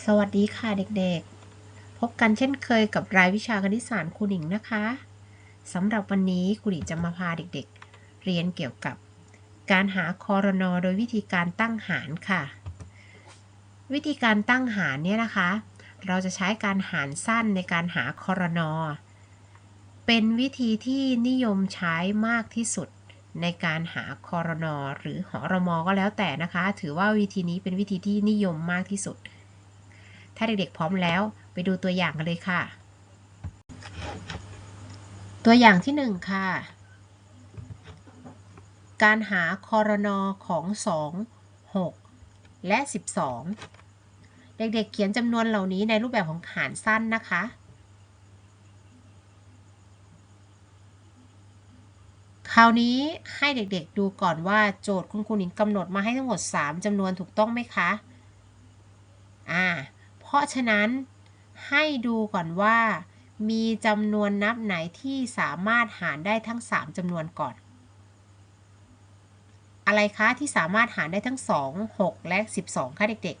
สวัสดีค่ะเด็กๆ พบกันเช่นเคยกับรายวิชาคณิตศาสตร์ครูหนิงนะคะสำหรับวันนี้ครูหนิงจะมาพาเด็กๆ เรียนเกี่ยวกับ การหาคอรนอโดยวิธีการตั้งหารค่ะ วิธีการตั้งหารเนี่ยนะคะ เราจะใช้การหารสั้นในการหาคอรนอเป็นวิธีที่นิยมใช้มากที่สุดในการหาคอรนอหรือหอรมอก็แล้วแต่นะคะ ถือว่าวิธีนี้เป็นวิธีที่นิยมมากที่สุด ถ้าเด็กๆพร้อมแล้ว ไปดูตัวอย่างกันเลยค่ะ ตัวอย่างที่ 1 ค่ะ การหาคอรนอของ 2 6 และ 12 เด็กๆเขียนจำนวนเหล่านี้ในรูปแบบของหารสั้นนะคะคราวนี้ให้เด็กๆดูก่อนว่าโจทย์คุณครูหนิงกำหนดมาให้ทั้งหมด 3จำนวนถูกต้องไหมคะ อ่า ราะฉะนั้นให้ดูก่อนว่า มีจำนวนนับไหนที่สามารถหารได้ทั้ง 3จำนวนก่อน อะไรคะที่สามารถหารได้ทั้ง 2 6 และ 12คะเด็ก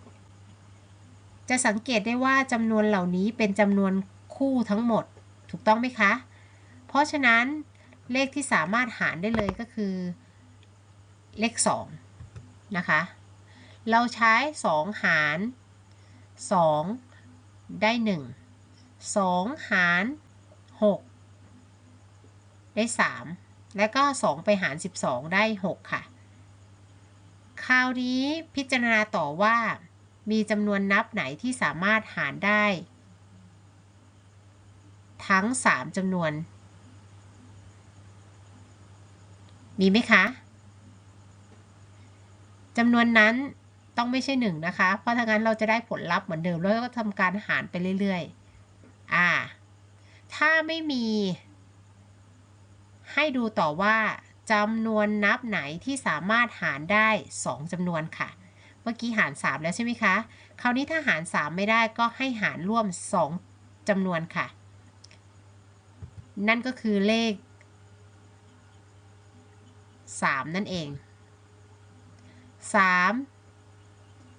ๆ จะสังเกตได้ว่าจำนวนเหล่านี้เป็นจำนวนคู่ทั้งหมด ถูกต้องไหมคะ เพราะฉะนั้นเลขที่สามารถหารได้เลยก็คือ เลข 2 นะคะ เราใช้ 2 หาร 2 ได้ 1 2 หาร 6 ได้ 3 แล้วก็ 2 ไปหาร 12 ได้ 6 ค่ะ คราวนี้พิจารณาต่อว่า มีจำนวนนับไหนที่สามารถหารได้ ทั้ง 3จำนวน มีไหมคะจำนวนนั้น ต้องไม่ใช่หนึ่งนะคะ เพราะถ้างั้นเราจะได้ผลลัพธ์เหมือนเดิมแล้วก็ทำการหารไปเรื่อยๆ อ่า ถ้าไม่มี ให้ดูต่อว่าจำนวนนับไหนที่สามารถหารได้ 2จำนวนค่ะ เมื่อกี้หาร 3 แล้วใช่ไหมคะ คราวนี้ถ้าหาร 3 ไม่ได้ก็ให้หารร่วม 2จำนวนค่ะ นั่นก็คือเลข 3 นั่นเอง 3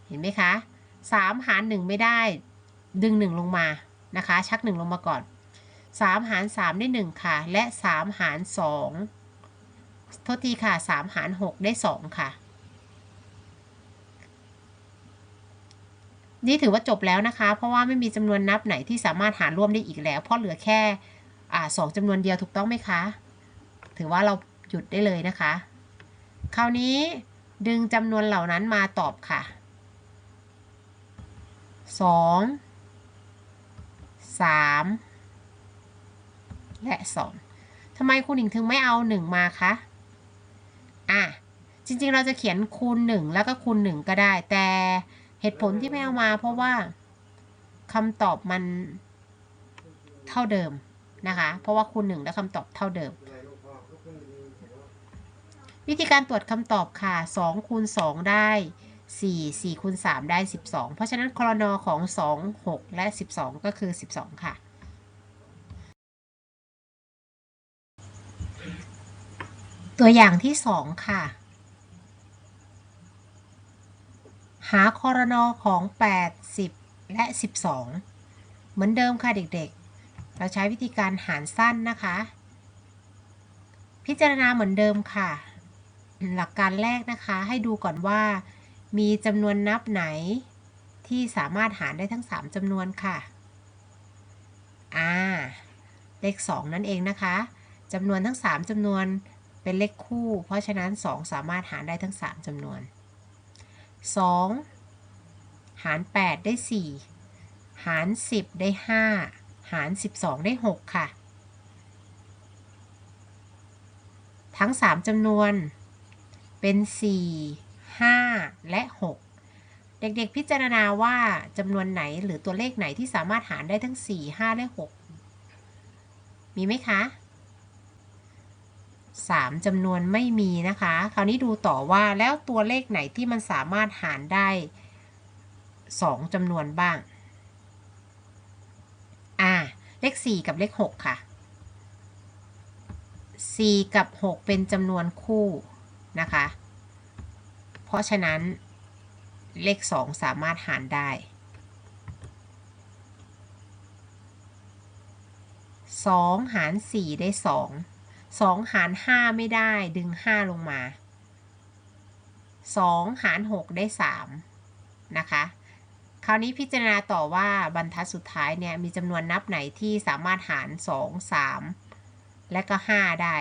เห็นไหมคะ3หาร 1 ไม่ได้ ดึง 1 ลงมานะคะ ชัก 1 ลงมาก่อน 3 หาร 3 ได้ 1 ค่ะ และ 3 หาร 2 โทษทีค่ะ 3 หาร 6 ได้ 2 ค่ะ นี่ถือว่าจบแล้วนะคะ เพราะว่าไม่มีจำนวนนับไหนที่สามารถหารร่วมได้อีกแล้ว เพราะเหลือแค่สองจำนวนเดียวถูกต้องไหมคะ ถือว่าเราหยุดได้เลยนะคะ คราวนี้ดึงจำนวนเหล่านั้นมาตอบค่ะ 2 3และ2ทำไมคุณหญิงถึงไม่เอา1มาคะอะจริงๆเราจะเขียนคูณ1แล้วก็คูณ1ก็ได้ แต่เหตุผลที่ไม่เอามาเพราะว่าคำตอบมันเท่าเดิมนะคะ เพราะว่าคูณ1และคำตอบเท่าเดิม วิธีการตรวจคำตอบค่ะ2คูณ2ได้ 4 4คูณ3ได้ 12 เพราะฉะนั้นคอนอของ 2 6 และ 12 ก็คือ 12 ค่ะตัวอย่างที่ 2 ค่ะ หาคอรนอของ 8 10 และ 12 เหมือนเดิมค่ะเด็กๆ เราใช้วิธีการหารสั้นนะคะ พิจารณาเหมือนเดิมค่ะ หลักการแรกนะคะ ให้ดูก่อนว่า มีจำนวนนับไหนที่สามารถหารได้ทั้ง 3จำนวนค่ะ อ่า เลข 2 นั่นเองนะคะจำนวนทั้ง 3จำนวนเป็นเลขคู่ เพราะฉะนั้น 2 สามารถหารได้ทั้ง 3จำนวน 2 หาร 8 ได้ 4 หาร 10 ได้ 5 หาร 12 ได้ 6 ค่ะ ทั้ง 3จำนวนเป็น 4 5 และ 6 เด็กๆ พิจารณาว่าจำนวนไหนหรือตัวเลขไหนที่สามารถหารได้ทั้ง 4 5 และ 6 มีไหมคะ 3จำนวนไม่มีนะคะ คราวนี้ดูต่อว่าแล้วตัวเลขไหนที่มันสามารถหารได้ 2จำนวนบ้าง อ่า เลข 4 กับเลข 6 ค่ะ 4 กับ 6 เป็นจำนวนคู่นะคะ เพราะฉะนั้นเลข 2 สามารถหารได้ 2 หาร 4 ได้ 2 2 หาร 5 ไม่ได้ดึง 5 ลงมา 2 หาร 6 ได้ 3 นะคะ คราวนี้พิจารณาต่อว่าบรรทัดสุดท้ายเนี่ย มีจำนวนนับไหนที่สามารถหาร 2 3 และก็ 5 ได้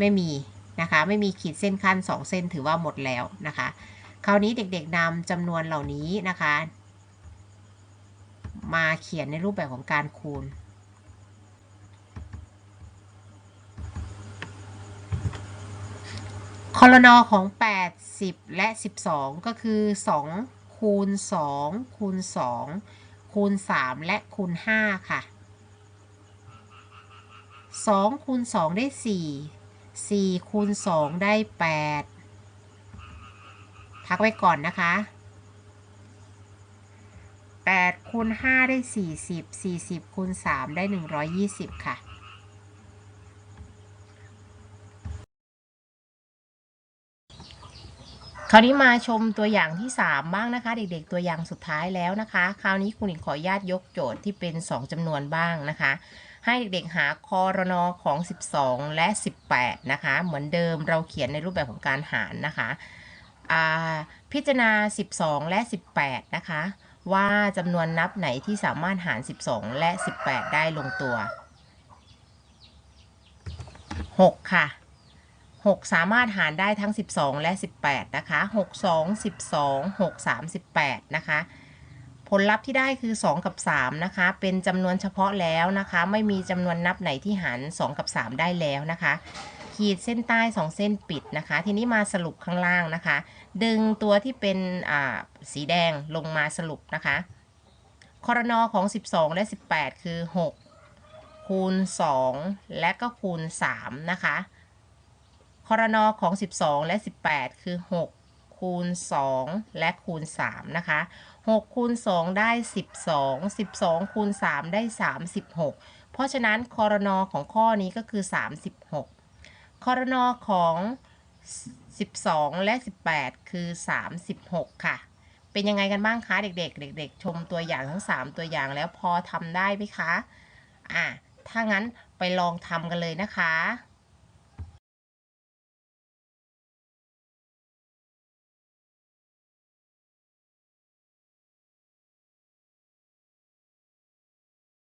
ไม่มี นะคะ ไม่มีขีดเส้นขั้น 2 เส้นถือว่าหมดแล้วนะคะ คราวนี้เด็กๆนำจำนวนเหล่านี้นะคะ มาเขียนในรูปแบบของการคูณคอรนอของ 8 10 และ 12 ก็คือ 2 คูณ 2 คูณ 2 คูณ 3 และคูณ 5 ค่ะ 2 คูณ 2 ได้ 4 4คูณ2ได้ 8 พักไว้ก่อนนะคะ8คูณ5ได้ 40 40คูณ3ได้ 120 ค่ะ คราวนี้มาชมตัวอย่างที่ 3 บ้างนะคะ เด็กๆตัวอย่างสุดท้ายแล้วนะคะ คราวนี้คุณหญิงขออนุญาตยกโจทย์ที่เป็น 2จำนวนบ้างนะคะ ให้เด็กๆหาคอรนอของ 12 และ 18 นะคะ เหมือนเดิมเราเขียนในรูปแบบของการหารนะคะพิจารณา 12 และ 18 นะคะ ว่าจำนวนนับไหนที่สามารถหาร 12 และ 18 ได้ลงตัว 6 ค่ะ 6 สามารถหารได้ทั้ง 12 และ 18 นะคะ 6 2 12 6 3 18 นะคะ ผลลัพธ์ที่ได้คือ 2 กับ 3 นะคะ เป็นจำนวนเฉพาะแล้วนะคะ ไม่มีจำนวนนับไหนที่หาร 2 กับ 3 ได้แล้วนะคะ ขีดเส้นใต้ 2 เส้นปิดนะคะ ทีนี้มาสรุปข้างล่างนะคะ ดึงตัวที่เป็นอ่าสีแดงลงมาสรุปนะคะคอรนอของ 12 และ 18 คือ 6 คูณ 2 และก็คูณ 3 นะคะ คอรนอของ 12 และ 18 คือ 6 คูณ 2 และคูณ 3 นะคะ 6 คูณ 2 ได้ 12 12 คูณ 3 ได้ 36 เพราะฉะนั้นคอรนอของข้อนี้ก็คือ 36คอรนอของ 12 และ 18 คือ 36 ค่ะ เป็นยังไงกันบ้างคะ เด็กๆ เด็ก ๆ ชมตัวอย่างทั้ง 3 ตัวอย่างแล้วพอทำได้ไหมคะ อะ ถ้างั้นไปลองทำกันเลยนะคะ